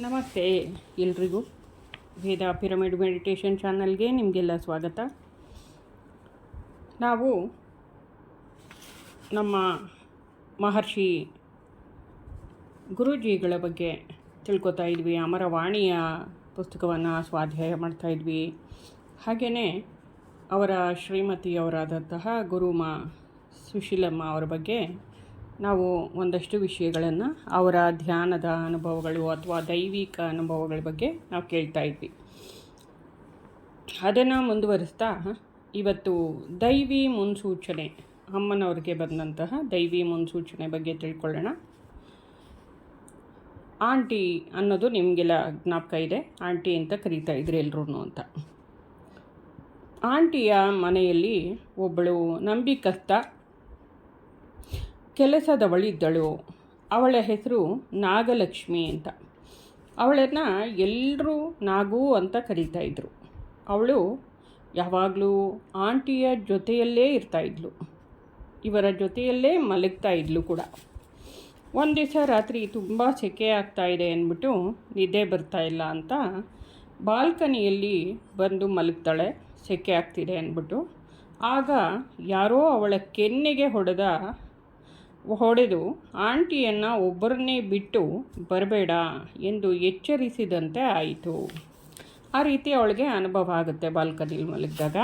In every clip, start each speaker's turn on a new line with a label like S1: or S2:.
S1: ನಮಸ್ತೆ ಎಲ್ರಿಗೂ ವೇದ pyramid meditation ಚಾನಲ್ಗೆ ನಿಮಗೆಲ್ಲ ಸ್ವಾಗತ. ನಾವು ನಮ್ಮ ಮಹರ್ಷಿ ಗುರೂಜಿಗಳ ಬಗ್ಗೆ ತಿಳ್ಕೊತಾ ಇದ್ವಿ, ಅಮರವಾಣಿಯ ಪುಸ್ತಕವನ್ನು ಸ್ವಾಧ್ಯಾಯ ಮಾಡ್ತಾಯಿದ್ವಿ ಹಾಗೆಯೇ ಅವರ ಶ್ರೀಮತಿಯವರಾದಂತಹ ಗುರುಮ ಸುಶೀಲಮ್ಮ ಅವರ ಬಗ್ಗೆ ನಾವು ಒಂದಷ್ಟು ವಿಷಯಗಳನ್ನು ಅವರ ಧ್ಯಾನದ ಅನುಭವಗಳು ಅಥವಾ ದೈವಿಕ ಅನುಭವಗಳ ಬಗ್ಗೆ ನಾವು ಕೇಳ್ತಾ ಇದ್ವಿ. ಅದನ್ನು ಮುಂದುವರಿಸ್ತಾ ಇವತ್ತು ದೈವಿ ಮುನ್ಸೂಚನೆ, ಅಮ್ಮನವ್ರಿಗೆ ಬಂದಂತಹ ದೈವಿ ಮುನ್ಸೂಚನೆ ಬಗ್ಗೆ ತಿಳ್ಕೊಳ್ಳೋಣ. ಆಂಟಿ ಅನ್ನೋದು ನಿಮಗೆಲ್ಲ ಜ್ಞಾಪಕ ಇದೆ, ಆಂಟಿ ಅಂತ ಕರೀತಾ ಇದ್ರು ಎಲ್ಲರೂ ಅಂತ. ಆಂಟಿಯ ಮನೆಯಲ್ಲಿ ಒಬ್ಬಳು ನಂಬಿಕಸ್ತ ಕೆಲಸದವಳಿದ್ದಳು ಅವಳ ಹೆಸರು ನಾಗಲಕ್ಷ್ಮಿ ಅಂತ. ಅವಳನ್ನ ಎಲ್ಲರೂ ನಾಗು ಅಂತ ಕರೀತಾ ಇದ್ರು. ಅವಳು ಯಾವಾಗಲೂ ಆಂಟಿಯ ಜೊತೆಯಲ್ಲೇ ಇರ್ತಾಯಿದ್ಲು ಇವರ ಜೊತೆಯಲ್ಲೇ ಮಲಗ್ತಾ ಇದ್ಲು ಕೂಡ. ಒಂದು ದಿವಸ ರಾತ್ರಿ ತುಂಬ ಸೆಕೆ ಆಗ್ತಾ ಇದೆ ಅಂದ್ಬಿಟ್ಟು ನಿದ್ದೆ ಬರ್ತಾ ಇಲ್ಲ ಅಂತ ಬಾಲ್ಕನಿಯಲ್ಲಿ ಬಂದು ಮಲಗ್ತಾಳೆ, ಸೆಕೆ ಆಗ್ತಿದೆ ಅಂದ್ಬಿಟ್ಟು. ಆಗ ಯಾರೋ ಅವಳ ಕೆನ್ನೆಗೆ ಹೊಡೆದ ಹೊಡೆದು ಆಂಟಿಯನ್ನು ಒಬ್ಬರನ್ನೇ ಬಿಟ್ಟು ಬರಬೇಡ ಎಂದು ಎಚ್ಚರಿಸಿದಂತೆ ಆಯಿತು. ಆ ರೀತಿ ಅವಳಿಗೆ ಅನುಭವ ಆಗುತ್ತೆ ಬಾಲ್ಕನಿಲ್ ಮಲಗಿದಾಗ.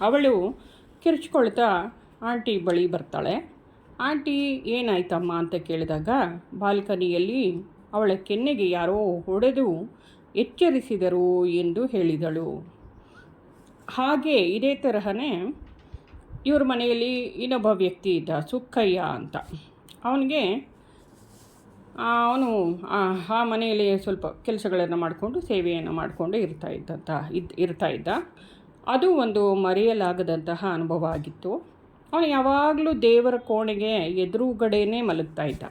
S1: ಅವಳು ಕಿರ್ಚ್ಕೊಳ್ತಾ ಆಂಟಿ ಬಳಿ ಬರ್ತಾಳೆ. ಆಂಟಿ, ಏನಾಯ್ತಮ್ಮ? ಅಂತ ಕೇಳಿದಾಗ ಬಾಲ್ಕನಿಯಲ್ಲಿ ಅವಳ ಕೆನ್ನೆಗೆ ಯಾರೋ ಹೊಡೆದು ಎಚ್ಚರಿಸಿದರು ಎಂದು ಹೇಳಿದಳು. ಹಾಗೆ ಇದೇ ತರಹನೇ ಇವ್ರ ಮನೆಯಲ್ಲಿ ಇನ್ನೊಬ್ಬ ವ್ಯಕ್ತಿ ಇದ್ದ, ಸುಕ್ಕಯ್ಯ ಅಂತ. ಅವನಿಗೆ ಅವನು, ಆ ಮನೆಯಲ್ಲಿ ಸ್ವಲ್ಪ ಕೆಲಸಗಳನ್ನು ಮಾಡಿಕೊಂಡು, ಸೇವೆಯನ್ನು ಮಾಡಿಕೊಂಡು ಇರ್ತಾ ಇದ್ದಂತಹ ಇದ್, ಇರ್ತಾ ಇದ್ದ. ಅದು ಒಂದು ಮರೆಯಲಾಗದಂತಹ ಅನುಭವ ಆಗಿತ್ತು. ಅವನು ಯಾವಾಗಲೂ ದೇವರ ಕೋಣೆಗೆ ಎದುರುಗಡೆನೇ ಮಲಗ್ತಾ ಇದ್ದ.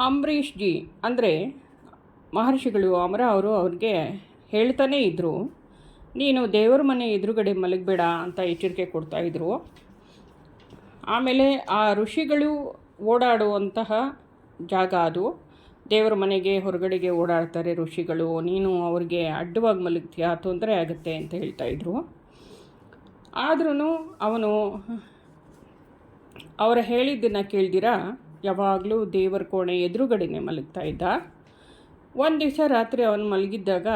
S1: ಅಂಬರೀಷ್ ಜಿ ಅಂದರೆ ಮಹರ್ಷಿಗಳು ಅಮರ ಅವರು ಅವ್ರಿಗೆ ಹೇಳ್ತಾನೇ ಇದ್ದರು ನೀನು ದೇವರ ಮನೆ ಎದುರುಗಡೆ ಮಲಗಬೇಡ ಅಂತ ಎಚ್ಚರಿಕೆ ಕೊಡ್ತಾಯಿದ್ರು ಆಮೇಲೆ ಆ ಋಷಿಗಳು ಓಡಾಡುವಂತಹ ಜಾಗ ಅದು. ದೇವರ ಮನೆಗೆ ಹೊರಗಡೆಗೆ ಓಡಾಡ್ತಾರೆ ಋಷಿಗಳು. ನೀನು ಅವ್ರಿಗೆ ಅಡ್ಡವಾಗಿ ಮಲಗ್ತೀಯಾ? ತೊಂದರೆ ಆಗುತ್ತೆ ಅಂತ ಹೇಳ್ತಾಯಿದ್ರು ಆದ್ರೂ ಅವನು, ಅವರ ಹೇಳಿದ್ದನ್ನು ಕೇಳ್ದಿರ? ಯಾವಾಗಲೂ ದೇವರ ಕೋಣೆ ಎದುರುಗಡೆನೆ ಮಲಗ್ತಾ ಇದ್ದ. ಒಂದು ದಿವಸ ರಾತ್ರಿ ಅವನು ಮಲಗಿದ್ದಾಗ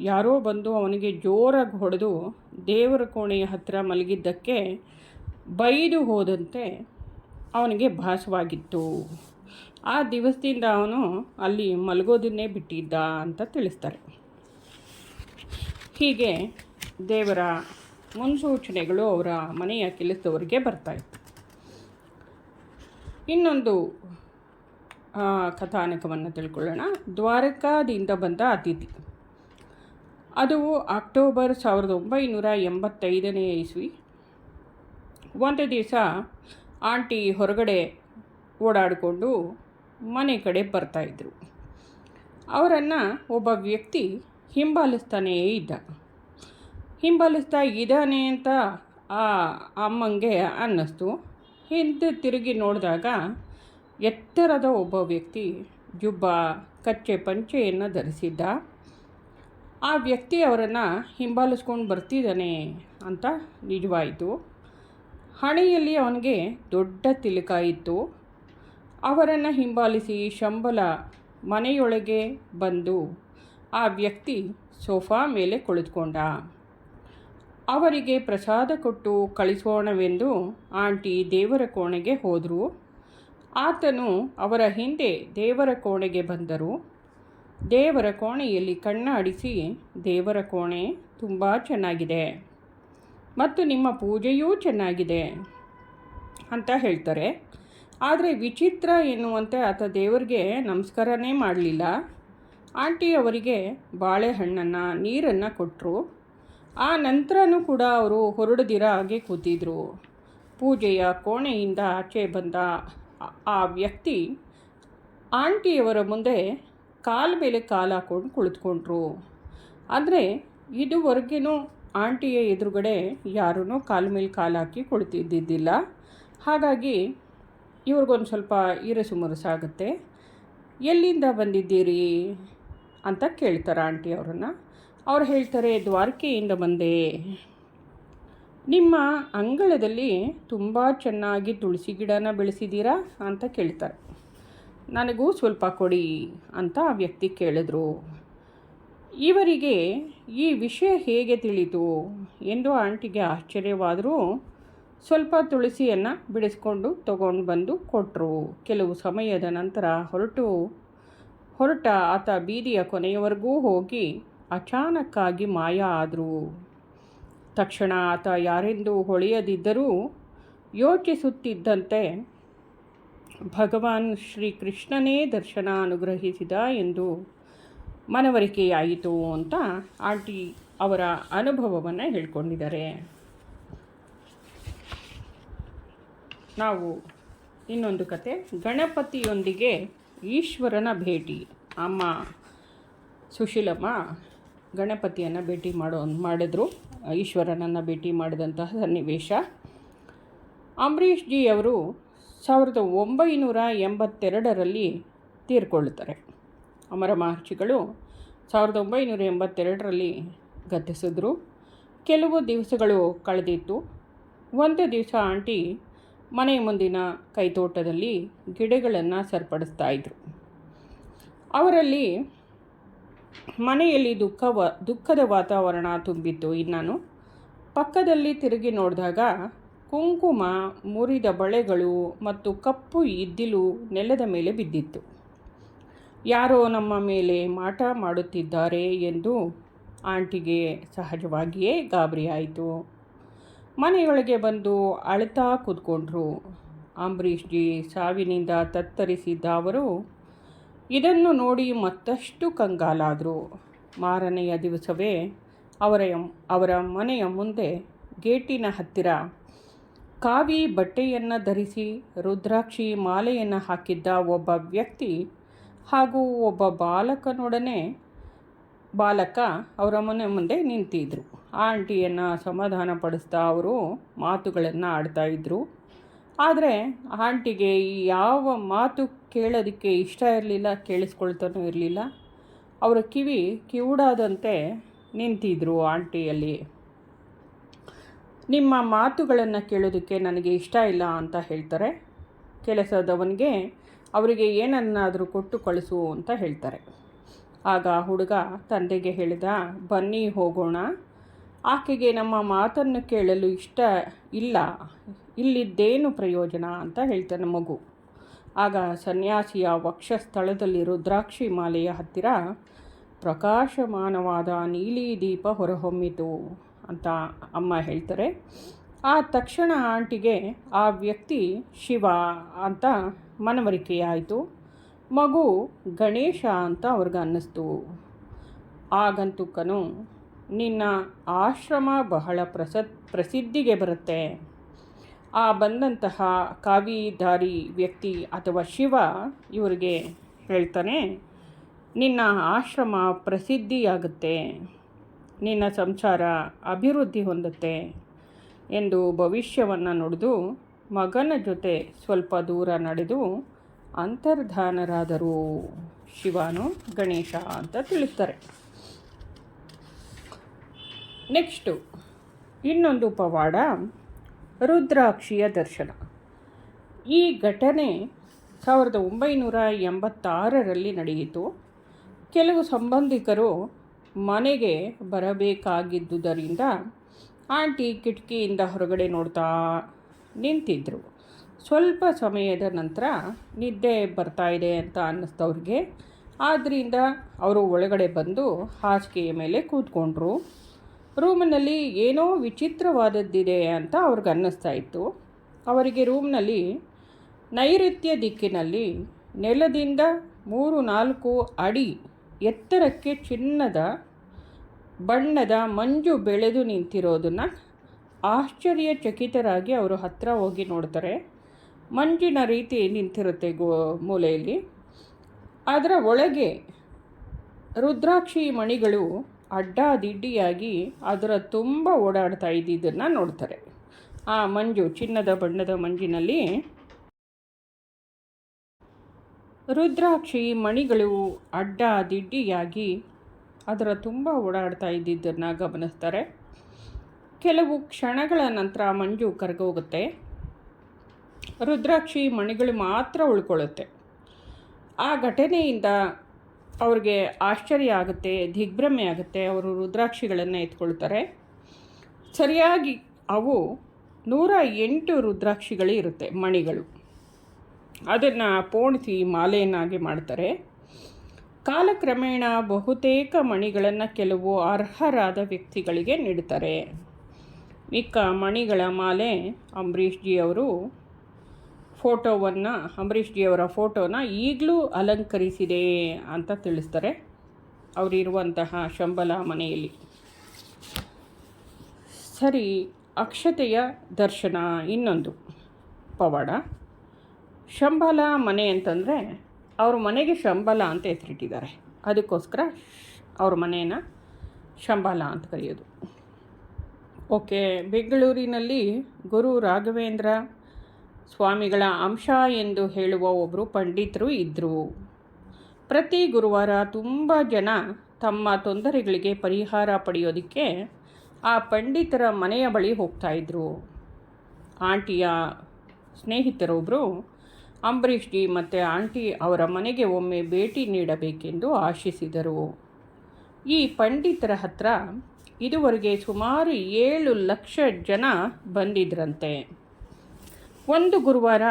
S1: ಯಾರೋ ಬಂದು ಅವನಿಗೆ ಜೋರಾಗಿ ಹೊಡೆದು ದೇವರ ಕೋಣೆಯ ಹತ್ತಿರ ಮಲಗಿದ್ದಕ್ಕೆ ಬೈದು ಹೋದಂತೆ ಅವನಿಗೆ ಭಾಸವಾಗಿತ್ತು. ಆ ದಿವಸದಿಂದ ಅವನು ಅಲ್ಲಿ ಮಲಗೋದನ್ನೇ ಬಿಟ್ಟಿದ್ದ ಅಂತ ತಿಳಿಸ್ತಾರೆ. ಹೀಗೆ ದೇವರ ಮುನ್ಸೂಚನೆಗಳು ಅವರ ಮನೆಯ ಕೆಲಸದವರಿಗೆ ಬರ್ತಾಯಿತ್ತು ಇನ್ನೊಂದು ಕಥಾನಕವನ್ನು ತಿಳ್ಕೊಳ್ಳೋಣ. ದ್ವಾರಕಾದಿಂದ ಬಂದ ಅತಿಥಿ. ಅದು ಅಕ್ಟೋಬರ್ ಸಾವಿರದ ಒಂಬೈನೂರ ಎಂಬತ್ತೈದನೇ ಇಸ್ವಿ. ಒಂದು ದಿವಸ ಆಂಟಿ ಹೊರಗಡೆ ಓಡಾಡಿಕೊಂಡು ಮನೆ ಕಡೆ ಬರ್ತಾಯಿದ್ರು ಅವರನ್ನು ಒಬ್ಬ ವ್ಯಕ್ತಿ ಹಿಂಬಾಲಿಸ್ತಾನೇ ಇದ್ದ. ಹಿಂಬಾಲಿಸ್ತಾ ಇದ್ದಾನೆ ಅಂತ ಆ ಅಮ್ಮಂಗೆ ಅನ್ನಿಸ್ತು. ಹಿಂದೆ ತಿರುಗಿ ನೋಡಿದಾಗ ಎತ್ತರದ ಒಬ್ಬ ವ್ಯಕ್ತಿ ಜುಬ್ಬ, ಕಚ್ಚೆ ಪಂಚೆಯನ್ನು ಧರಿಸಿದ್ದ. ಆ ವ್ಯಕ್ತಿ ಅವರನ್ನು ಹಿಂಬಾಲಿಸ್ಕೊಂಡು ಬರ್ತಿದ್ದಾನೆ ಅಂತ ನಿಜವಾಯಿತು. ಹಣೆಯಲ್ಲಿ ಅವನಿಗೆ ದೊಡ್ಡ ತಿಲಕ ಇತ್ತು. ಅವರನ್ನು ಹಿಂಬಾಲಿಸಿ ಶಂಬಲ ಮನೆಯೊಳಗೆ ಬಂದು ಆ ವ್ಯಕ್ತಿ ಸೋಫಾ ಮೇಲೆ ಕುಳಿತುಕೊಂಡ. ಅವರಿಗೆ ಪ್ರಸಾದ ಕೊಟ್ಟು ಕಳಿಸೋಣವೆಂದು ಆಂಟಿ ದೇವರ ಕೋಣೆಗೆ ಹೋದರು. ಆತನು ಅವರ ಹಿಂದೆ ದೇವರ ಕೋಣೆಗೆ ಬಂದರು. ದೇವರ ಕೋಣೆಯಲ್ಲಿ ಕಣ್ಣಾಡಿಸಿ, ದೇವರ ಕೋಣೆ ತುಂಬ ಚೆನ್ನಾಗಿದೆ ಮತ್ತು ನಿಮ್ಮ ಪೂಜೆಯೂ ಚೆನ್ನಾಗಿದೆ ಅಂತ ಹೇಳ್ತಾರೆ. ಆದರೆ ವಿಚಿತ್ರ ಎನ್ನುವಂತೆ ಆತ ದೇವರಿಗೆ ನಮಸ್ಕಾರನೇ ಮಾಡಲಿಲ್ಲ. ಆಂಟಿ ಅವರಿಗೆ ಬಾಳೆಹಣ್ಣನ್ನು, ನೀರನ್ನು ಕೊಟ್ಟರು ಆ ನಂತರನೂ ಕೂಡ ಅವರು ಹೊರಡದಿರ ಹಾಗೆ ಕೂತಿದ್ರು. ಪೂಜೆಯ ಕೋಣೆಯಿಂದ ಆಚೆ ಬಂದ ಆ ವ್ಯಕ್ತಿ ಆಂಟಿಯವರ ಮುಂದೆ ಕಾಲ ಮೇಲೆ ಕಾಲು ಹಾಕೊಂಡು ಕುಳಿತುಕೊಂಡ್ರು. ಆದರೆ ಇದುವರೆಗೂ ಆಂಟಿಯ ಎದುರುಗಡೆ ಯಾರೂ ಕಾಲ ಮೇಲೆ ಕಾಲು ಹಾಕಿ ಕುಳಿತಿದ್ದಿದ್ದಿಲ್ಲ. ಹಾಗಾಗಿ ಇವ್ರಿಗೊಂದು ಸ್ವಲ್ಪ ಇರಸು ಮುರಸಾಗುತ್ತೆ ಎಲ್ಲಿಂದ ಬಂದಿದ್ದೀರಿ ಅಂತ ಕೇಳ್ತಾರೆ ಆಂಟಿ ಅವರನ್ನು. ಅವ್ರು ಹೇಳ್ತಾರೆ, ದ್ವಾರಕೆಯಿಂದ ಬಂದೆ. ನಿಮ್ಮ ಅಂಗಳದಲ್ಲಿ ತುಂಬ ಚೆನ್ನಾಗಿ ತುಳಸಿ ಗಿಡನ ಬೆಳೆಸಿದ್ದೀರಾ ಅಂತ ಕೇಳ್ತಾರೆ. ನನಗೂ ಸ್ವಲ್ಪ ಕೊಡಿ ಅಂತ ಆ ವ್ಯಕ್ತಿ ಕೇಳಿದ್ರು. ಇವರಿಗೆ ಈ ವಿಷಯ ಹೇಗೆ ತಿಳಿತು ಎಂದು ಆಂಟಿಗೆ ಆಶ್ಚರ್ಯವಾದರೂ ಸ್ವಲ್ಪ ತುಳಸಿಯನ್ನು ಬಿಡಿಸ್ಕೊಂಡು ತಗೊಂಡು ಬಂದು ಕೊಟ್ಟರು ಕೆಲವು ಸಮಯದ ನಂತರ ಹೊರಟು, ಹೊರಟ ಆತ ಬೀದಿಯ ಕೊನೆಯವರೆಗೂ ಹೋಗಿ ಅಚಾನಕ್ಕಾಗಿ ಮಾಯ ಆದರು. ತಕ್ಷಣ ಆತ ಯಾರೆಂದು ಹೊಳೆಯದಿದ್ದರೂ ಯೋಚಿಸುತ್ತಿದ್ದಂತೆ ಭಗವಾನ್ ಶ್ರೀಕೃಷ್ಣನೇ ದರ್ಶನ ಅನುಗ್ರಹಿಸಿದ ಎಂದು ಮನವರಿಕೆಯಾಯಿತು ಅಂತ ಆಂಟಿ ಅವರ ಅನುಭವವನ್ನು ಹೇಳ್ಕೊಂಡಿದ್ದಾರೆ. ನಾವು ಇನ್ನೊಂದು ಕತೆ. ಗಣಪತಿಯೊಂದಿಗೆ ಈಶ್ವರನ ಭೇಟಿ. ಅಮ್ಮ ಸುಶೀಲಮ್ಮ ಗಣಪತಿಯನ್ನು ಭೇಟಿ ಮಾಡೋ, ಮಾಡಿದ್ರು. ಈಶ್ವರನನ್ನು ಭೇಟಿ ಮಾಡಿದಂತಹ ಸನ್ನಿವೇಶ. ಅಂಬರೀಷ್ ಜಿ ಅವರು ಸಾವಿರದ ಒಂಬೈನೂರ ಎಂಬತ್ತೆರಡರಲ್ಲಿ ತೀರ್ಕೊಳ್ಳುತ್ತಾರೆ. ಅಮರ ಮಹರ್ಷಿಗಳು ಸಾವಿರದ ಒಂಬೈನೂರ ಎಂಬತ್ತೆರಡರಲ್ಲಿ ಗತಿಸಿದ್ರು. ಕೆಲವು ದಿವಸಗಳು ಕಳೆದಿತ್ತು. ಒಂದು ದಿವಸ ಆಂಟಿ ಮನೆ ಮುಂದಿನ ಕೈತೋಟದಲ್ಲಿ ಗಿಡಗಳನ್ನು ಸರಿಪಡಿಸ್ತಾ ಇದ್ರು. ಅವರಲ್ಲಿ ಮನೆಯಲ್ಲಿ ದುಃಖವ ದುಃಖದ ವಾತಾವರಣ ತುಂಬಿತ್ತು ಇನ್ನು ಪಕ್ಕದಲ್ಲಿ ತಿರುಗಿ ನೋಡಿದಾಗ ಕುಂಕುಮ, ಮುರಿದ ಬಳೆಗಳು ಮತ್ತು ಕಪ್ಪು ಇದ್ದಿಲು ನೆಲದ ಮೇಲೆ ಬಿದ್ದಿತ್ತು. ಯಾರೋ ನಮ್ಮ ಮೇಲೆ ಮಾಟ ಮಾಡುತ್ತಿದ್ದಾರೆ ಎಂದು ಆಂಟಿಗೆ ಸಹಜವಾಗಿಯೇ ಗಾಬರಿಯಾಯಿತು. ಮನೆಯೊಳಗೆ ಬಂದು ಅಳತಾ ಕೂತ್ಕೊಂಡ್ರು. ಅಂಬರೀಷ್ಜಿ ಸಾವಿನಿಂದ ತತ್ತರಿಸಿದ್ದ ಅವರು ಇದನ್ನು ನೋಡಿ ಮತ್ತಷ್ಟು ಕಂಗಾಲಾದರು. ಮಾರನೆಯ ದಿವಸವೇ ಅವರ ಅವರ ಮನೆಯ ಮುಂದೆ ಗೇಟಿನ ಹತ್ತಿರ ಕಾವಿ ಬಟ್ಟೆಯನ್ನು ಧರಿಸಿ ರುದ್ರಾಕ್ಷಿ ಮಾಲೆಯನ್ನು ಹಾಕಿದ್ದ ಒಬ್ಬ ವ್ಯಕ್ತಿ ಹಾಗೂ ಒಬ್ಬ ಬಾಲಕನೊಡನೆ ಬಾಲಕ ಅವರ ಮನೆ ಮುಂದೆ ನಿಂತಿದ್ದರು ಆಂಟಿಯನ್ನು ಸಮಾಧಾನ ಪಡಿಸ್ತಾ ಅವರು ಮಾತುಗಳನ್ನು ಆಡ್ತಾಯಿದ್ರು ಆದರೆ ಆಂಟಿಗೆ ಯಾವ ಮಾತು ಕೇಳೋದಕ್ಕೆ ಇಷ್ಟ ಇರಲಿಲ್ಲ, ಕೇಳಿಸ್ಕೊಳ್ತಾನೂ ಇರಲಿಲ್ಲ. ಅವರ ಕಿವಿ ಕಿವುಡಾದಂತೆ ನಿಂತಿದ್ರು ಆಂಟಿಯಲ್ಲಿ. ನಿಮ್ಮ ಮಾತುಗಳನ್ನು ಕೇಳೋದಕ್ಕೆ ನನಗೆ ಇಷ್ಟ ಇಲ್ಲ ಅಂತ ಹೇಳ್ತಾರೆ. ಕೆಲಸದವನಿಗೆ ಅವರಿಗೆ ಏನನ್ನಾದರೂ ಕೊಟ್ಟು ಕಳಿಸು ಅಂತ ಹೇಳ್ತಾರೆ. ಆಗ ಹುಡುಗ ತಂದೆಗೆ ಹೇಳಿದ, ಬನ್ನಿ ಹೋಗೋಣ. ಆಕೆಗೆ ನಮ್ಮ ಮಾತನ್ನು ಕೇಳಲು ಇಷ್ಟ ಇಲ್ಲ. ಇಲ್ಲಿದ್ದೇನು ಪ್ರಯೋಜನ? ಅಂತ ಹೇಳ್ತಾನೆ ಮಗು. ಆಗ ಸನ್ಯಾಸಿಯ ವಕ್ಷಸ್ಥಳದಲ್ಲಿ ರುದ್ರಾಕ್ಷಿ ಮಾಲೆಯ ಹತ್ತಿರ ಪ್ರಕಾಶಮಾನವಾದ ನೀಲಿ ದೀಪ ಹೊರಹೊಮ್ಮಿತು ಅಂತ ಅಮ್ಮ ಹೇಳ್ತಾರೆ. ಆ ತಕ್ಷಣ ಆಂಟಿಗೆ ಆ ವ್ಯಕ್ತಿ ಶಿವ ಅಂತ ಮನವರಿಕೆಯಾಯಿತು. ಮಗು ಗಣೇಶ ಅಂತ ಅವ್ರಿಗೆ ಅನ್ನಿಸ್ತು. ಆಗಂತುಕನು, ನಿನ್ನ ಆಶ್ರಮ ಬಹಳ ಪ್ರಸ, ಪ್ರಸಿದ್ಧಿಗೆ ಬರುತ್ತೆ. ಆ ಬಂದಂತಹ ಕಾವಿಧಾರಿ ವ್ಯಕ್ತಿ ಅಥವಾ ಶಿವ ಇವರಿಗೆ ಹೇಳ್ತಾನೆ, ನಿನ್ನ ಆಶ್ರಮ ಪ್ರಸಿದ್ಧಿಯಾಗುತ್ತೆ, ನಿನ್ನ ಸಂಸಾರ ಅಭಿವೃದ್ಧಿ ಹೊಂದುತ್ತೆ ಎಂದು ಭವಿಷ್ಯವನ್ನು ನುಡಿದು ಮಗನ ಜೊತೆ ಸ್ವಲ್ಪ ದೂರ ನಡೆದು ಅಂತರ್ಧಾನರಾದರು. ಶಿವಾನು ಗಣೇಶ ಅಂತ ತಿಳಿಸ್ತಾರೆ. ನೆಕ್ಸ್ಟು, ಇನ್ನೊಂದು ಪವಾಡ ರುದ್ರಾಕ್ಷಿಯ ದರ್ಶನ. ಈ ಘಟನೆ ಸಾವಿರದ ಒಂಬೈನೂರ ಎಂಬತ್ತಾರರಲ್ಲಿ ನಡೆಯಿತು. ಕೆಲವು ಸಂಬಂಧಿಕರು ಮನೆಗೆ ಬರಬೇಕಾಗಿದ್ದುದರಿಂದ ಆಂಟಿ ಕಿಟಕಿಯಿಂದ ಹೊರಗಡೆ ನೋಡ್ತಾ ನಿಂತಿದ್ದರು ಸ್ವಲ್ಪ ಸಮಯದ ನಂತರ ನಿದ್ದೆ ಬರ್ತಾ ಇದೆ ಅಂತ ಅನ್ನಿಸ್ತವ್ರಿಗೆ ಆದ್ದರಿಂದ ಅವರು ಒಳಗಡೆ ಬಂದು ಹಾಸಿಗೆಯ ಮೇಲೆ ಕೂತ್ಕೊಂಡ್ರು. ರೂಮಿನಲ್ಲಿ ಏನೋ ವಿಚಿತ್ರವಾದದ್ದಿದೆ ಅಂತ ಅವ್ರಿಗೆ ಅನ್ನಿಸ್ತಾ ಇತ್ತು. ಅವರಿಗೆ ರೂಮ್ನಲ್ಲಿ ನೈಋತ್ಯ ದಿಕ್ಕಿನಲ್ಲಿ ನೆಲದಿಂದ ಮೂರು ನಾಲ್ಕು ಅಡಿ ಎತ್ತರಕ್ಕೆ ಚಿನ್ನದ ಬಣ್ಣದ ಮಂಜು ಬೆಳೆದು ನಿಂತಿರೋದನ್ನು ಆಶ್ಚರ್ಯಚಕಿತರಾಗಿ ಅವರು ಹತ್ತಿರ ಹೋಗಿ ನೋಡ್ತಾರೆ. ಮಂಜಿನ ರೀತಿ ನಿಂತಿರುತ್ತೆ ಗೋ ಮೂಲೆಯಲ್ಲಿ. ಅದರ ಒಳಗೆ ರುದ್ರಾಕ್ಷಿ ಮಣಿಗಳು ಅಡ್ಡಾದಿಡ್ಡಿಯಾಗಿ ಅದರ ತುಂಬ ಓಡಾಡ್ತಾ ಇದ್ದಿದ್ದನ್ನು ನೋಡ್ತಾರೆ. ಆ ಮಂಜು ಚಿನ್ನದ ಬಣ್ಣದ ಮಂಜಿನಲ್ಲಿ, ರುದ್ರಾಕ್ಷಿ ಮಣಿಗಳು ಅಡ್ಡ ದಿಡ್ಡಿಯಾಗಿ ಅದರ ತುಂಬ ಓಡಾಡ್ತಾ ಇದ್ದಿದ್ದನ್ನು ಗಮನಿಸ್ತಾರೆ. ಕೆಲವು ಕ್ಷಣಗಳ ನಂತರ ಮಂಜು ಕರಗೋಗುತ್ತೆ. ರುದ್ರಾಕ್ಷಿ ಮಣಿಗಳು ಮಾತ್ರ ಉಳ್ಕೊಳ್ಳುತ್ತೆ. ಆ ಘಟನೆಯಿಂದ ಅವ್ರಿಗೆ ಆಶ್ಚರ್ಯ ಆಗುತ್ತೆ, ದಿಗ್ಭ್ರಮೆ ಆಗುತ್ತೆ, ಅವರು ರುದ್ರಾಕ್ಷಿಗಳನ್ನು ಎತ್ಕೊಳ್ತಾರೆ. ಸರಿಯಾಗಿ ಅವು ನೂರ ಎಂಟು ರುದ್ರಾಕ್ಷಿಗಳೇ ಇರುತ್ತೆ ಮಣಿಗಳು. ಅದನ್ನು ಪೋಣಿಸಿ ಮಾಲೆಯನ್ನಾಗಿ ಮಾಡ್ತಾರೆ. ಕಾಲಕ್ರಮೇಣ ಬಹುತೇಕ ಮಣಿಗಳನ್ನು ಕೆಲವು ಅರ್ಹರಾದ ವ್ಯಕ್ತಿಗಳಿಗೆ ನೀಡ್ತಾರೆ. ಮಿಕ್ಕ ಮಣಿಗಳ ಮಾಲೆ ಅಂಬರೀಷ್ಜಿ ಅವರು ಫೋಟೋವನ್ನು ಅಂಬರೀಷ್ ಜಿಯವರ ಫೋಟೋನ ಈಗಲೂ ಅಲಂಕರಿಸಿದೆ ಅಂತ ತಿಳಿಸ್ತಾರೆ. ಅವರಿರುವಂತಹ ಶಂಬಲ ಮನೆಯಲ್ಲಿ. ಸರಿ, ಅಕ್ಷತೆಯ ದರ್ಶನ. ಇನ್ನೊಂದು ಪವಾಡ. ಶಂಬಲ ಮನೆ ಅಂತಂದರೆ, ಅವ್ರ ಮನೆಗೆ ಶಂಬಲ ಅಂತ ಹೆಸರಿಟ್ಟಿದ್ದಾರೆ. ಅದಕ್ಕೋಸ್ಕರ ಅವ್ರ ಮನೆಯನ್ನು ಶಂಬಲ ಅಂತ ಕರೆಯೋದು. ಓಕೆ, ಬೆಂಗಳೂರಿನಲ್ಲಿ ಗುರು ರಾಘವೇಂದ್ರ ಸ್ವಾಮಿಗಳ ಅಂಶ ಎಂದು ಹೇಳುವ ಒಬ್ಬರು ಪಂಡಿತರು ಇದ್ದರು ಪ್ರತಿ ಗುರುವಾರ ತುಂಬ ಜನ ತಮ್ಮ ತೊಂದರೆಗಳಿಗೆ ಪರಿಹಾರ ಪಡೆಯೋದಕ್ಕೆ ಆ ಪಂಡಿತರ ಮನೆಯ ಬಳಿ ಹೋಗ್ತಾಯಿದ್ರು ಆಂಟಿಯ ಸ್ನೇಹಿತರೊಬ್ಬರು ಅಂಬರೀಷ್ ಜಿ ಮತ್ತು ಆಂಟಿ ಅವರ ಮನೆಗೆ ಒಮ್ಮೆ ಭೇಟಿ ನೀಡಬೇಕೆಂದು ಆಶಿಸಿದರು. ಈ ಪಂಡಿತರ ಹತ್ರ ಇದುವರೆಗೆ ಸುಮಾರು ಏಳು ಲಕ್ಷ ಜನ ಬಂದಿದ್ರಂತೆ. ಒಂದು ಗುರುವಾರ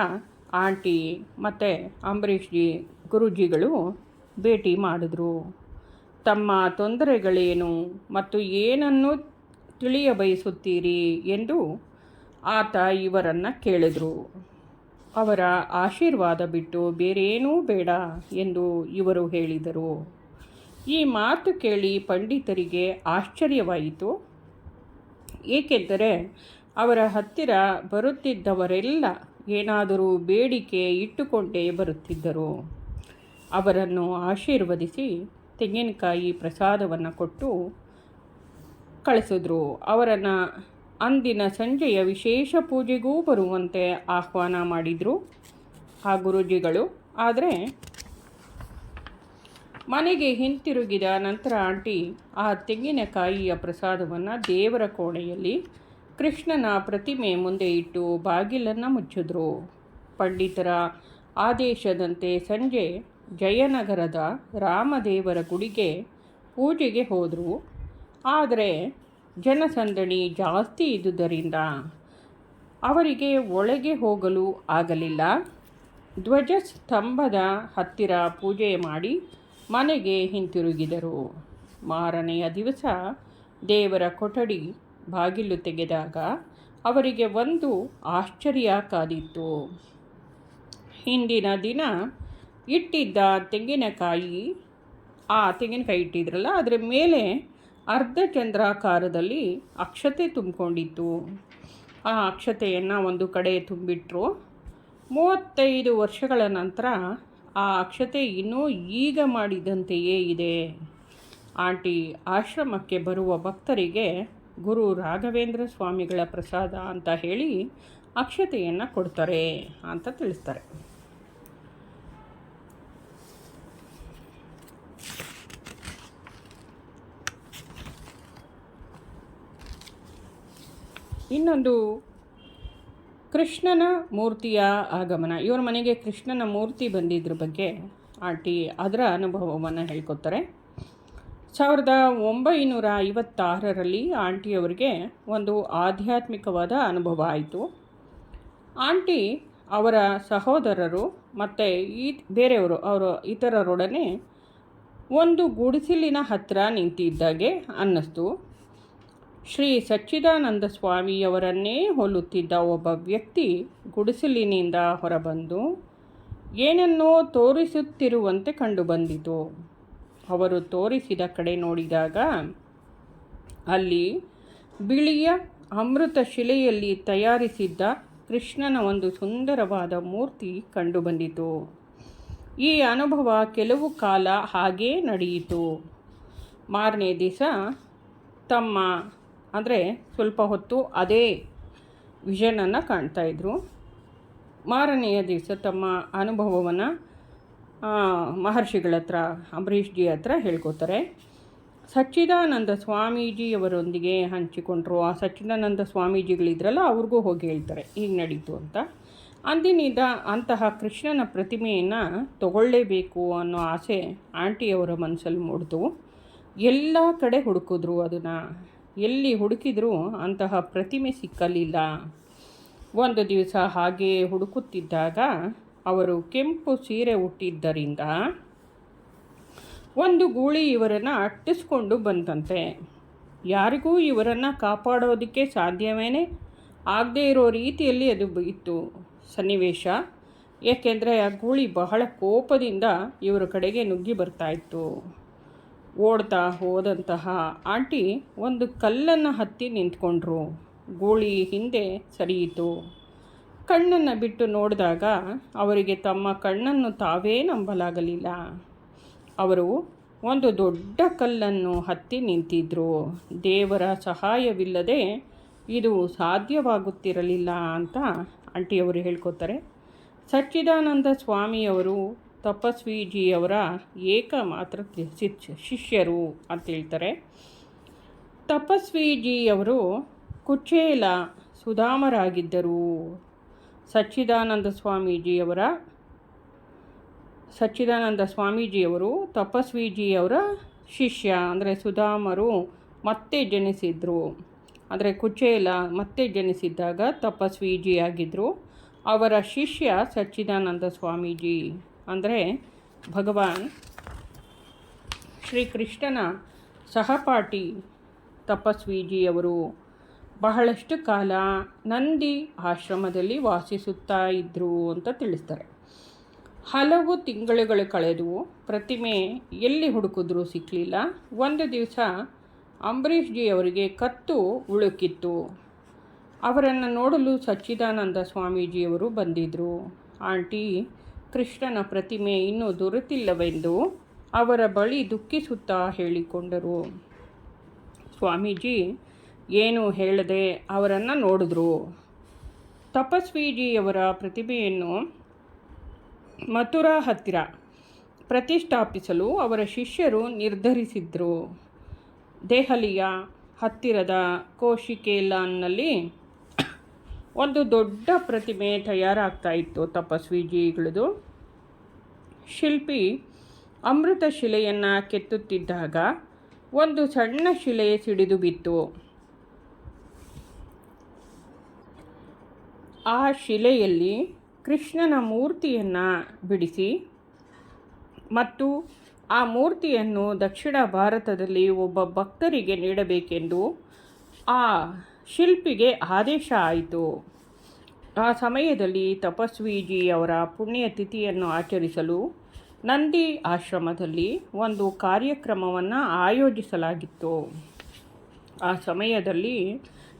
S1: ಆಂಟಿ ಮತ್ತು ಅಂಬರೀಷ್ಜಿ ಗುರುಜಿಗಳು ಭೇಟಿ ಮಾಡಿದ್ರು. ತಮ್ಮ ತೊಂದರೆಗಳೇನು ಮತ್ತು ಏನನ್ನು ತಿಳಿಯ ಬಯಸುತ್ತೀರಿ ಎಂದು ಆತ ಇವರನ್ನು ಕೇಳಿದರು. ಅವರ ಆಶೀರ್ವಾದ ಬಿಟ್ಟು ಬೇರೇನೂ ಬೇಡ ಎಂದು ಇವರು ಹೇಳಿದರು. ಈ ಮಾತು ಕೇಳಿ ಪಂಡಿತರಿಗೆ ಆಶ್ಚರ್ಯವಾಯಿತು. ಏಕೆಂದರೆ ಅವರ ಹತ್ತಿರ ಬರುತ್ತಿದ್ದವರೆಲ್ಲ ಏನಾದರೂ ಬೇಡಿಕೆ ಇಟ್ಟುಕೊಂಡೇ ಬರುತ್ತಿದ್ದರು. ಅವರನ್ನು ಆಶೀರ್ವದಿಸಿ ತೆಂಗಿನಕಾಯಿ ಪ್ರಸಾದವನ್ನು ಕೊಟ್ಟು ಕಳಿಸಿದ್ರು. ಅವರನ್ನು ಅಂದಿನ ಸಂಜೆಯ ವಿಶೇಷ ಪೂಜೆಗೂ ಬರುವಂತೆ ಆಹ್ವಾನ ಮಾಡಿದರು. ಆ ಗುರುಜಿಗಳು, ಆದರೆ ಮನೆಗೆ ಹಿಂತಿರುಗಿದ ನಂತರ ಆಂಟಿ ಆ ತೆಂಗಿನಕಾಯಿಯ ಪ್ರಸಾದವನ್ನು ದೇವರ ಕೋಣೆಯಲ್ಲಿ ಕೃಷ್ಣನ ಪ್ರತಿಮೆ ಮುಂದೆ ಇಟ್ಟು ಬಾಗಿಲನ್ನು ಮುಚ್ಚಿದ್ರು. ಪಂಡಿತರ ಆದೇಶದಂತೆ ಸಂಜೆ ಜಯನಗರದ ರಾಮದೇವರ ಗುಡಿಗೆ ಪೂಜೆಗೆ ಹೋದರು. ಆದರೆ ಜನಸಂದಣಿ ಜಾಸ್ತಿ ಇದ್ದುದರಿಂದ ಅವರಿಗೆ ಒಳಗೆ ಹೋಗಲು ಆಗಲಿಲ್ಲ. ಧ್ವಜಸ್ತಂಭದ ಹತ್ತಿರ ಪೂಜೆ ಮಾಡಿ ಮನೆಗೆ ಹಿಂತಿರುಗಿದರು. ಮಾರನೆಯ ದಿವಸ ದೇವರ ಕೊಠಡಿ ಬಾಗಿಲು ತೆಗೆದಾಗ ಅವರಿಗೆ ಒಂದು ಆಶ್ಚರ್ಯ ಕಾದಿತ್ತು ಹಿಂದಿನ ದಿನ ಇಟ್ಟಿದ್ದ ತೆಂಗಿನಕಾಯಿ, ಆ ತೆಂಗಿನಕಾಯಿ ಇಟ್ಟಿದ್ರಲ್ಲ, ಅದರ ಮೇಲೆ ಅರ್ಧ ಚಂದ್ರಾಕಾರದಲ್ಲಿ ಅಕ್ಷತೆ ತುಂಬಿಕೊಂಡಿತ್ತು. ಆ ಅಕ್ಷತೆಯನ್ನು ಒಂದು ಕಡೆ ತುಂಬಿಟ್ರು. ಮೂವತ್ತೈದು ವರ್ಷಗಳ ನಂತರ ಆ ಅಕ್ಷತೆ ಇನ್ನೂ ಈಗ ಮಾಡಿದಂತೆಯೇ ಇದೆ. ಆಂಟಿ ಆಶ್ರಮಕ್ಕೆ ಬರುವ ಭಕ್ತರಿಗೆ ಗುರು ರಾಘವೇಂದ್ರ ಸ್ವಾಮಿಗಳ ಪ್ರಸಾದ ಅಂತ ಹೇಳಿ ಅಕ್ಷತೆಯನ್ನು ಕೊಡ್ತಾರೆ ಅಂತ ತಿಳಿಸ್ತಾರೆ. ಇನ್ನೊಂದು ಕೃಷ್ಣನ ಮೂರ್ತಿಯ ಆಗಮನ. ಇವರ ಮನೆಗೆ ಕೃಷ್ಣನ ಮೂರ್ತಿ ಬಂದಿದ್ದರ ಬಗ್ಗೆ ಆಂಟಿ ಅದರ ಅನುಭವವನ್ನು ಹೇಳ್ಕೊತಾರೆ ಸಾವಿರದ ಒಂಬೈನೂರ ಐವತ್ತಾರರಲ್ಲಿ ಆಂಟಿಯವರಿಗೆ ಒಂದು ಆಧ್ಯಾತ್ಮಿಕವಾದ ಅನುಭವ ಆಯಿತು. ಆಂಟಿ ಅವರ ಸಹೋದರರು ಮತ್ತು ಈ ಬೇರೆಯವರು, ಅವರು ಇತರರೊಡನೆ ಒಂದು ಗುಡಿಸಿಲಿನ ಹತ್ತಿರ ನಿಂತಿದ್ದಾಗೆ ಅನ್ನಿಸ್ತು. ಶ್ರೀ ಸಚ್ಚಿದಾನಂದ ಸ್ವಾಮಿಯವರನ್ನೇ ಹೋಲುತ್ತಿದ್ದ ಒಬ್ಬ ವ್ಯಕ್ತಿ ಗುಡಿಸಿಲಿನಿಂದ ಹೊರಬಂದು, ಏನನ್ನೋ ತೋರಿಸುತ್ತಿರುವಂತೆ ಕಂಡುಬಂದಿತು ಅವರು ತೋರಿಸಿದ ಕಡೆ ನೋಡಿದಾಗ, ಅಲ್ಲಿ ಬಿಳಿಯ ಅಮೃತ ಶಿಲೆಯಲ್ಲಿ ತಯಾರಿಸಿದ್ದ ಕೃಷ್ಣನ ಒಂದು ಸುಂದರವಾದ ಮೂರ್ತಿ ಕಂಡುಬಂದಿತು. ಈ ಅನುಭವ ಕೆಲವು ಕಾಲ ಹಾಗೇ ನಡೆಯಿತು. ಮಾರನೇ ದಿವಸ ತಮ್ಮ, ಅಂದರೆ ಸ್ವಲ್ಪ ಹೊತ್ತು ಅದೇ ವಿಷನನ್ನು ಕಾಣ್ತಾಯಿದ್ರು ಮಾರನೆಯ ದಿವಸ ತಮ್ಮ ಅನುಭವವನ್ನು ಮಹರ್ಷಿಗಳ ಹತ್ರ ಅಂಬರೀಷ್ಜಿ ಹತ್ರ ಹೇಳ್ಕೊತಾರೆ. ಸಚ್ಚಿದಾನಂದ ಸ್ವಾಮೀಜಿಯವರೊಂದಿಗೆ ಹಂಚಿಕೊಂಡ್ರು. ಆ ಸಚ್ಚಿದಾನಂದ ಸ್ವಾಮೀಜಿಗಳಿದ್ರಲ್ಲ, ಅವ್ರಿಗೂ ಹೋಗಿ ಹೇಳ್ತಾರೆ ಈಗ ನಡೀತು ಅಂತ. ಅಂದಿನಿಂದ ಅಂತಹ ಕೃಷ್ಣನ ಪ್ರತಿಮೆಯನ್ನು ತಗೊಳ್ಳೇಬೇಕು ಅನ್ನೋ ಆಸೆ ಆಂಟಿಯವರ ಮನಸ್ಸಲ್ಲಿ ಮೂಡಿತು. ಎಲ್ಲ ಕಡೆ ಹುಡುಕಿದ್ರು ಅದನ್ನು. ಎಲ್ಲಿ ಹುಡುಕಿದ್ರೂ ಅಂತಹ ಪ್ರತಿಮೆ ಸಿಕ್ಕಲಿಲ್ಲ. ಒಂದು ದಿವಸ ಹಾಗೆ ಹುಡುಕುತ್ತಿದ್ದಾಗ ಅವರು ಕೆಂಪು ಸೀರೆ ಹುಟ್ಟಿದ್ದರಿಂದ ಒಂದು ಗೂಳಿ ಇವರನ್ನು ಅಟ್ಟಿಸ್ಕೊಂಡು ಬಂತಂತೆ ಯಾರಿಗೂ ಇವರನ್ನು ಕಾಪಾಡೋದಕ್ಕೆ ಸಾಧ್ಯವೇನೆ? ಆಗದೇ ಇರೋ ರೀತಿಯಲ್ಲಿ ಅದು ಇತ್ತು. ಸನ್ನಿವೇಶ. ಏಕೆಂದರೆ ಆ ಗೂಳಿ ಬಹಳ ಕೋಪದಿಂದ ಇವರ ಕಡೆಗೆ ನುಗ್ಗಿ ಬರ್ತಾ ಇತ್ತು. ಓಡ್ತಾ ಹೋದಂತಹ ಆಂಟಿ ಒಂದು ಕಲ್ಲನ್ನು ಹತ್ತಿ ನಿಂತ್ಕೊಂಡ್ರು. ಗೂಳಿ ಹಿಂದೆ ಸರಿಯಿತು. ಕಣ್ಣನ್ನು ಬಿಟ್ಟು ನೋಡಿದಾಗ ಅವರಿಗೆ ತಮ್ಮ ಕಣ್ಣನ್ನು ತಾವೇ ನಂಬಲಾಗಲಿಲ್ಲ. ಅವರು ಒಂದು ದೊಡ್ಡ ಕಲ್ಲನ್ನು ಹತ್ತಿ ನಿಂತಿದ್ದರು ದೇವರ ಸಹಾಯವಿಲ್ಲದೆ ಇದು ಸಾಧ್ಯವಾಗುತ್ತಿರಲಿಲ್ಲ ಅಂತ ಆಂಟಿಯವರು ಹೇಳ್ಕೊತಾರೆ. ಸಚ್ಚಿದಾನಂದ ಸ್ವಾಮಿಯವರು ತಪಸ್ವಿಜಿಯವರ ಏಕಮಾತ್ರ ಶಿಷ್ಯ ಶಿಷ್ಯರು ಅಂತ ಹೇಳ್ತಾರೆ. ತಪಸ್ವಿಜಿಯವರು ಕುಚೇಲ ಸುಧಾಮರಾಗಿದ್ದರು. ಸಚ್ಚಿದಾನಂದ ಸ್ವಾಮೀಜಿಯವರ, ಸಚ್ಚಿದಾನಂದ ಸ್ವಾಮೀಜಿಯವರು, ತಪಸ್ವಿಜಿಯವರ ಶಿಷ್ಯ, ಅಂದರೆ ಸುಧಾಮರು ಮತ್ತೆ ಜನಿಸಿದರು. ಅಂದರೆ ಕುಚೇಲ ಮತ್ತೆ ಜನಿಸಿದ್ದಾಗ ತಪಸ್ವಿಜಿಯಾಗಿದ್ದರು ಅವರ ಶಿಷ್ಯ ಸಚ್ಚಿದಾನಂದ ಸ್ವಾಮೀಜಿ. ಅಂದರೆ ಭಗವಾನ್ ಶ್ರೀಕೃಷ್ಣನ ಸಹಪಾಠಿ ತಪಸ್ವಿಜಿಯವರು. ಬಹಳಷ್ಟು ಕಾಲ ನಂದಿ ಆಶ್ರಮದಲ್ಲಿ ವಾಸಿಸುತ್ತಾ ಇದ್ದರು ಅಂತ ತಿಳಿಸ್ತಾರೆ. ಹಲವು ತಿಂಗಳುಗಳು ಕಳೆದು ಪ್ರತಿಮೆ ಎಲ್ಲಿ ಹುಡುಕಿದ್ರೂ ಸಿಕ್ಕಲಿಲ್ಲ ಒಂದು ದಿವಸ ಅಂಬರೀಷ್ಜಿ ಅವರಿಗೆ ಕತ್ತು ಉಳುಕಿತ್ತು. ಅವರನ್ನು ನೋಡಲು ಸಚ್ಚಿದಾನಂದ ಸ್ವಾಮೀಜಿಯವರು ಬಂದಿದ್ದರು ಆಂಟಿ, ಕೃಷ್ಣನ ಪ್ರತಿಮೆ ಇನ್ನೂ ದೊರೆತಿಲ್ಲವೆಂದು ಅವರ ಬಳಿ ದುಃಖಿಸುತ್ತಾ ಹೇಳಿಕೊಂಡರು. ಸ್ವಾಮೀಜಿ ಏನು ಹೇಳದೆ ಅವರನ್ನು ನೋಡಿದ್ರು. ತಪಸ್ವಿಜಿಯವರ ಪ್ರತಿಭೆಯನ್ನು ಮಥುರಾ ಹತ್ತಿರ ಪ್ರತಿಷ್ಠಾಪಿಸಲು ಅವರ ಶಿಷ್ಯರು ನಿರ್ಧರಿಸಿದ್ರು. ದೆಹಲಿಯ ಹತ್ತಿರದ ಕೋಶಿಕೇಲಾನ್ನಲ್ಲಿ ಒಂದು ದೊಡ್ಡ ಪ್ರತಿಮೆ ತಯಾರಾಗ್ತಾ ಇತ್ತು ತಪಸ್ವಿಜಿಗಳದು. ಶಿಲ್ಪಿ ಅಮೃತ ಶಿಲೆಯನ್ನು ಕೆತ್ತುತ್ತಿದ್ದಾಗ ಒಂದು ಸಣ್ಣ ಶಿಲೆ ಸಿಡಿದು ಬಿತ್ತು. ಆ ಶಿಲೆಯಲ್ಲಿ ಕೃಷ್ಣನ ಮೂರ್ತಿಯನ್ನು ಬಿಡಿಸಿ ಮತ್ತು ಆ ಮೂರ್ತಿಯನ್ನು ದಕ್ಷಿಣ ಭಾರತದಲ್ಲಿ ಒಬ್ಬ ಭಕ್ತರಿಗೆ ನೀಡಬೇಕೆಂದು ಆ ಶಿಲ್ಪಿಗೆ ಆದೇಶ ಆಯಿತು. ಆ ಸಮಯದಲ್ಲಿ ತಪಸ್ವಿಜಿ ಅವರ ಪುಣ್ಯತಿಥಿಯನ್ನು ಆಚರಿಸಲು ನಂದಿ ಆಶ್ರಮದಲ್ಲಿ ಒಂದು ಕಾರ್ಯಕ್ರಮವನ್ನು ಆಯೋಜಿಸಲಾಗಿತ್ತು. ಆ ಸಮಯದಲ್ಲಿ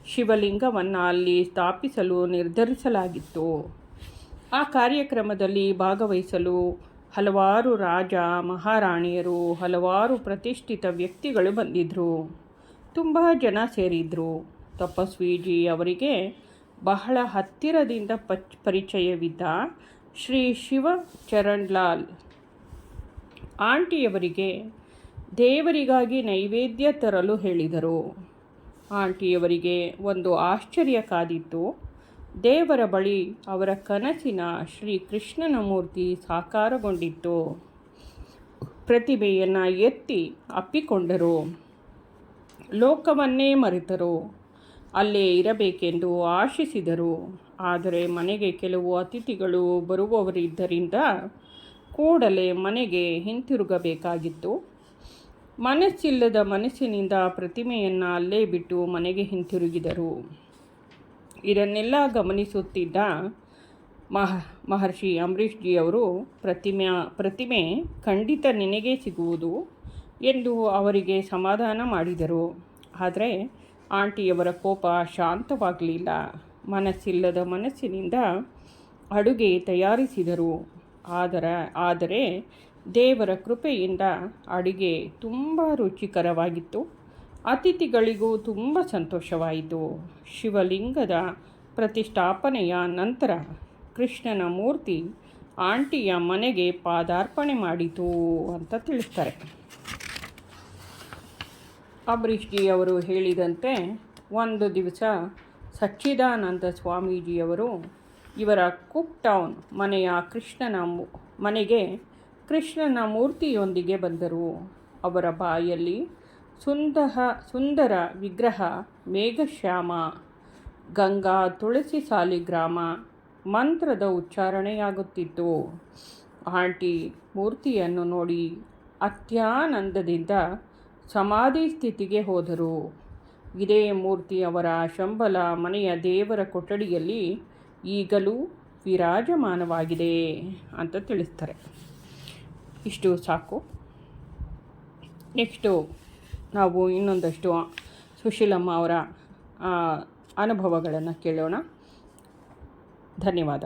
S1: ಶಿವಲಿಂಗವನ್ನು ಅಲ್ಲಿ ಸ್ಥಾಪಿಸಲು ನಿರ್ಧರಿಸಲಾಗಿತ್ತು. ಆ ಕಾರ್ಯಕ್ರಮದಲ್ಲಿ ಭಾಗವಹಿಸಲು ಹಲವಾರು ರಾಜ, ಮಹಾರಾಣಿಯರು, ಹಲವಾರು ಪ್ರತಿಷ್ಠಿತ ವ್ಯಕ್ತಿಗಳು ಬಂದಿದ್ದರು ತುಂಬ ಜನ ಸೇರಿದ್ರು. ತಪಸ್ವಿಜಿ ಅವರಿಗೆ ಬಹಳ ಹತ್ತಿರದಿಂದ ಪಚ್, ಪರಿಚಯವಿದ್ದ ಶ್ರೀ ಶಿವ ಚರಣ್ಲಾಲ್ ಆಂಟಿಯವರಿಗೆ ದೇವರಿಗಾಗಿ ನೈವೇದ್ಯ ತರಲು ಹೇಳಿದರು. ಆಂಟಿಯವರಿಗೆ ಒಂದು ಆಶ್ಚರ್ಯ ಕಾದಿತ್ತು. ದೇವರ ಬಳಿ ಅವರ ಕನಸಿನ ಶ್ರೀ ಕೃಷ್ಣನ ಮೂರ್ತಿ ಸಾಕಾರಗೊಂಡಿತ್ತು. ಪ್ರತಿಭೆಯನ್ನು ಎತ್ತಿ ಅಪ್ಪಿಕೊಂಡರು. ಲೋಕವನ್ನೇ ಮರೆತರು. ಅಲ್ಲೇ ಇರಬೇಕೆಂದು ಆಶಿಸಿದರು. ಆದರೆ ಮನೆಗೆ ಕೆಲವು ಅತಿಥಿಗಳು ಬರುವವರಿದ್ದರಿಂದ ಕೂಡಲೇ ಮನೆಗೆ ಹಿಂತಿರುಗಬೇಕಾಗಿತ್ತು. ಮನಸ್ಸಿಲ್ಲದ ಮನಸ್ಸಿನಿಂದ ಪ್ರತಿಮೆಯನ್ನು ಅಲ್ಲೇ ಬಿಟ್ಟು ಮನೆಗೆ ಹಿಂತಿರುಗಿದರು. ಇದನ್ನೆಲ್ಲ ಗಮನಿಸುತ್ತಿದ್ದ ಮಹ, ಮಹರ್ಷಿ ಅಂಬರೀಷ್ ಜಿ ಅವರು, ಪ್ರತಿಮೆ ಪ್ರತಿಮೆ ಖಂಡಿತ ನಿನಗೆ ಸಿಗುವುದು ಎಂದು ಅವರಿಗೆ ಸಮಾಧಾನ ಮಾಡಿದರು. ಆದರೆ ಆಂಟಿಯವರ ಕೋಪ ಶಾಂತವಾಗಲಿಲ್ಲ. ಮನಸ್ಸಿಲ್ಲದ ಮನಸ್ಸಿನಿಂದ ಅಡುಗೆ ತಯಾರಿಸಿದರು. ಆದರೆ ಆದರೆ ದೇವರ ಕೃಪೆಯಿಂದ ಅಡಿಗೆ ತುಂಬ ರುಚಿಕರವಾಗಿತ್ತು. ಅತಿಥಿಗಳಿಗೂ ತುಂಬ ಸಂತೋಷವಾಯಿತು. ಶಿವಲಿಂಗದ ಪ್ರತಿಷ್ಠಾಪನೆಯ ನಂತರ ಕೃಷ್ಣನ ಮೂರ್ತಿ ಆಂಟಿಯ ಮನೆಗೆ ಪಾದಾರ್ಪಣೆ ಮಾಡಿತು ಅಂತ ತಿಳಿಸ್ತಾರೆ. ಅವರು ಹೇಳಿದಂತೆ ಒಂದು ದಿವಸ ಸಚ್ಚಿದಾನಂದ ಸ್ವಾಮೀಜಿಯವರು ಇವರ ಕುಕ್ ಟೌನ್ ಮನೆಯ ಕೃಷ್ಣನ ಮನೆಗೆ ಕೃಷ್ಣನ ಮೂರ್ತಿಯೊಂದಿಗೆ ಬಂದರು. ಅವರ ಬಾಯಲ್ಲಿ ಸುಂದಹ, ಸುಂದರ ವಿಗ್ರಹ, ಮೇಘಶ್ಯಾಮ, ಗಂಗಾ ತುಳಸಿ ಸಾಲಿಗ್ರಾಮ ಮಂತ್ರದ ಉಚ್ಚಾರಣೆಯಾಗುತ್ತಿತ್ತು. ಆಂಟಿ ಮೂರ್ತಿಯನ್ನು ನೋಡಿ ಅತ್ಯಾನಂದದಿಂದ ಸಮಾಧಿ ಸ್ಥಿತಿಗೆ ಹೋದರು. ಇದೇ ಮೂರ್ತಿ ಅವರ ಶಂಬಲ ಮನೆಯ ದೇವರ ಕೊಠಡಿಯಲ್ಲಿ ಈಗಲೂ ವಿರಾಜಮಾನವಾಗಿದೆ ಅಂತ ತಿಳಿಸ್ತಾರೆ. ಇಷ್ಟು ಸಾಕು. ನೆಕ್ಸ್ಟು ನಾವು ಇನ್ನೊಂದಷ್ಟು ಸುಶೀಲಮ್ಮ ಅವರ ಅನುಭವಗಳನ್ನು ಕೇಳೋಣ. ಧನ್ಯವಾದ.